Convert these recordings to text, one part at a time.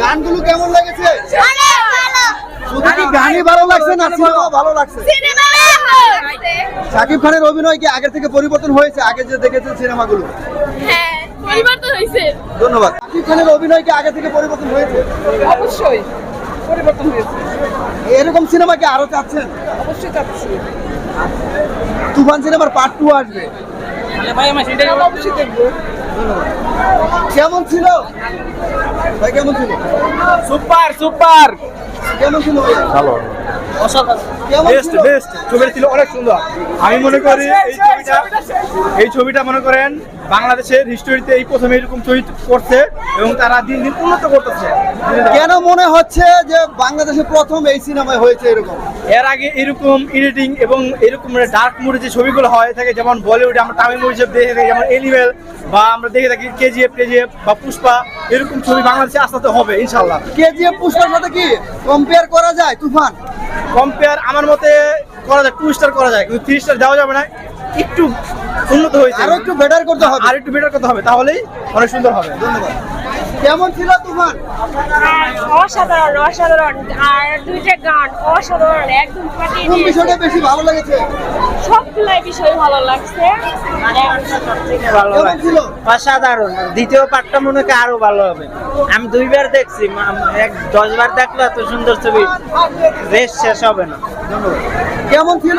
গানগুলো কেমন লেগেছে? শুধু কি গানই ভালো লাগছে না সিনেমা ভালো। লাগছে? শাকিব খানের অভিনয় কি আগের থেকে পরিবর্তন হয়েছে? আগে যে দেখেছেন সিনেমাগুলো? হ্যাঁ পরিবর্তন হয়েছে। ধন্যবাদ। শাকিব খানের অভিনয় কি আগে থেকে পরিবর্তন হয়েছে? অবশ্যই পরিবর্তন হয়েছে। এরকম সিনেমা কি আরও চাচ্ছেন? অবশ্যই চাচ্ছি। তুফান সিনেমার পার্ট টু আসবে। অবশ্যই দেখব কেমন ছিল? ভাই কেমন ছিল? Super super. কেমন ছিল? ভালো। কেমন বেস্ট বেস্ট ছবিটা ছিল অনেক সুন্দর। আমি মনে করি এই ছবিটা এই ছবিটা মনে করেন বাংলাদেশের হিস্টোরিতে এই প্রথমে এরকম ছবি করছে এবং তারা দিন দিন উন্নত করতেছে। কেন মনে হচ্ছে যে বাংলাদেশে প্রথম এই সিনেমায় হয়েছে এরকম? এর আগে এরকম এডিটিং এবং এরকম ডার্ক মুডে যে ছবিগুলো হয় থাকে যেমন বলিউডে আমরা তামিল মুভি হিসেবে দেখে থাকি যেমন এনিমেল বা আমরা দেখে থাকি কেজিএফ কেজিএফ বা পুষ্পা এরকম ছবি বাংলাদেশে আস্তে আস্তে হবে ইনশাল্লাহ কেজিএফ পুষ্পার সাথে কি কম্পেয়ার করা যায় তুফান? কম্পেয়ার আমার মতে করা যায় টু স্টার করা যায় কিন্তু থ্রি স্টার দেওয়া যাবে না একটু উন্নত হয়েছে। আরও একটু বেটার করতে হবে। আর একটু বেটার করতে হবে তাহলেই অনেক সুন্দর হবে। ধন্যবাদ। কেমন ছিল তুফান অসাধারণ অসাধারণ। আর দুইটা গান অসাধারণ একদম ফাটিয়ে কোন বিষয়টা বেশি ভালো লেগেছে? সবগুলাই বিষয় ভালো লাগছে। মানে কেমন ছিল? অসাধারণ। দ্বিতীয় পার্টটা মনে হয় আরও ভালো হবে। আমি দুইবার দেখছি এক দশ বার দেখলে এত সুন্দর ছবি। রেস শেষ হবে না। কেমন ছিল?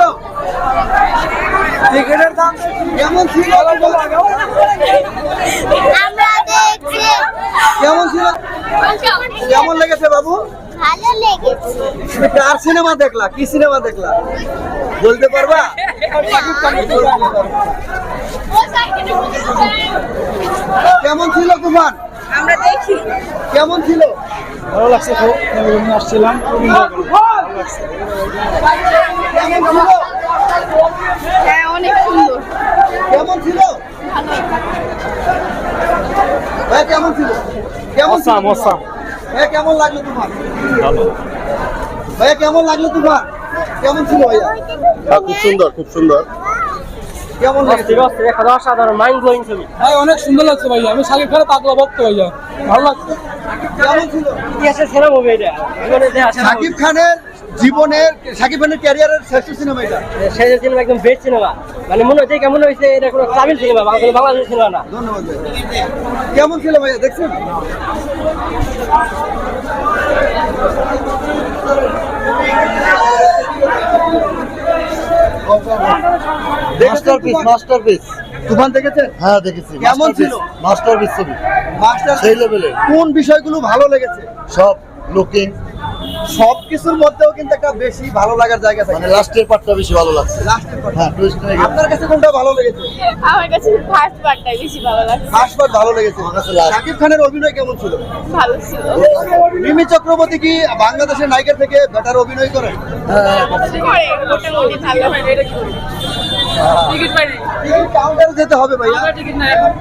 টিকিটের দাম কেমন ছিল? আমরা দেখছি। কেমন ছিল? কেমন লেগেছে বাবু? ভালো লেগেছে। তুমি কার সিনেমা দেখলা? কি সিনেমা দেখলা? বলতে পারবা? কেমন ছিল তুফান? আমরা দেখি। কেমন ছিল? ভালো লাগছে খুব। আসছিলাম। খুব enjoy করলাম। কেমন ছিল হ্যাঁ অনেক সুন্দর কেমন ছিল? ভাই কেমন ছিল? কেমন Awesome, awesome. ভাই কেমন লাগল তোমার? ভাইয়া কেমন লাগল তোমার? কেমন ছিল ভাইয়া? খুব সুন্দর খুব সুন্দর। কেমন লেগেছে অসাধারণ মাইন্ড ব্লোয়িং ছবি। ভাই অনেক সুন্দর লাগছে ভাইয়া। আমি শাকিব খানের পাগলা ভক্ত ভাইয়া। ভালো লাগছে। কেমন ছিল? ইতিহাসের সেরা মুভি এটা। জীবনে সাকিব খানের জীবনের সাকিব খানের ক্যারিয়ারের শ্রেষ্ঠ সিনেমা এটা। সেই সিনেমা একদম বেস্ট সিনেমা মানে মনে হচ্ছে কেমন হয়েছে এটা কোনো তামিল সিনেমা বাংলা বাংলাদেশ সিনেমা না। ধন্যবাদ। কেমন ছিল ভাইয়া দেখছেন? মাস্টারপিস মাস্টারপিস তুফান দেখেছেন? হ্যাঁ দেখেছি। কেমন ছিল? মাস্টারপিস ছবি। মাস্টার সেই কোন বিষয়গুলো ভালো লেগেছে? সব লুকিং সব কিছুর মধ্যেও কিন্তু একটা বেশি ভালো লাগার জায়গা থাকে। মানে লাস্টের পার্টটা বেশি ভালো লাগছে। লাস্টের কথা হ্যাঁ টুইস্ট আপনার কাছে কোনটা ভালো লেগেছে? আমার কাছে ফার্স্ট পার্টটাই বেশি ভালো লাগছে। ফার্স্ট পার্ট ভালো লেগেছে। আমার কাছে last। শাকিব খানের অভিনয় কেমন ছিল? ভালো ছিল। মিমি চক্রবর্তী কি বাংলাদেশের নায়িকার থেকে বেটার অভিনয় করেন করে মোটামুটি ভালো। টিকিট পাইনি। কাউন্টারে যেতে হবে ভাইয়া। টিকিট না এখন।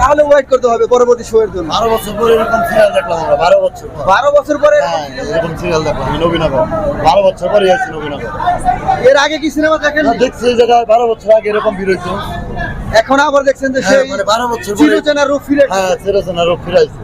তাহলে ওয়েট করতে হবে পরবর্তী শো এর জন্য। বারো বছর পরে এরকম সিরিয়াল দেখলাম আমরা বারো বছর পর। বারো বছর পরে হ্যাঁ এরকম সিরিয়াল দেখলাম নবীনগর। বছর পরে আসছি নবীনগর। এর আগে কি সিনেমা দেখেন দেখছি এই জায়গায় বারো বছর আগে এরকম বেরোইছে এখন আবার দেখছেন যে হ্যাঁ সেই মানে বারো বছর পরে চিরচেনা রূপ ফিরে। হ্যাঁ রোগ ফিরাইছে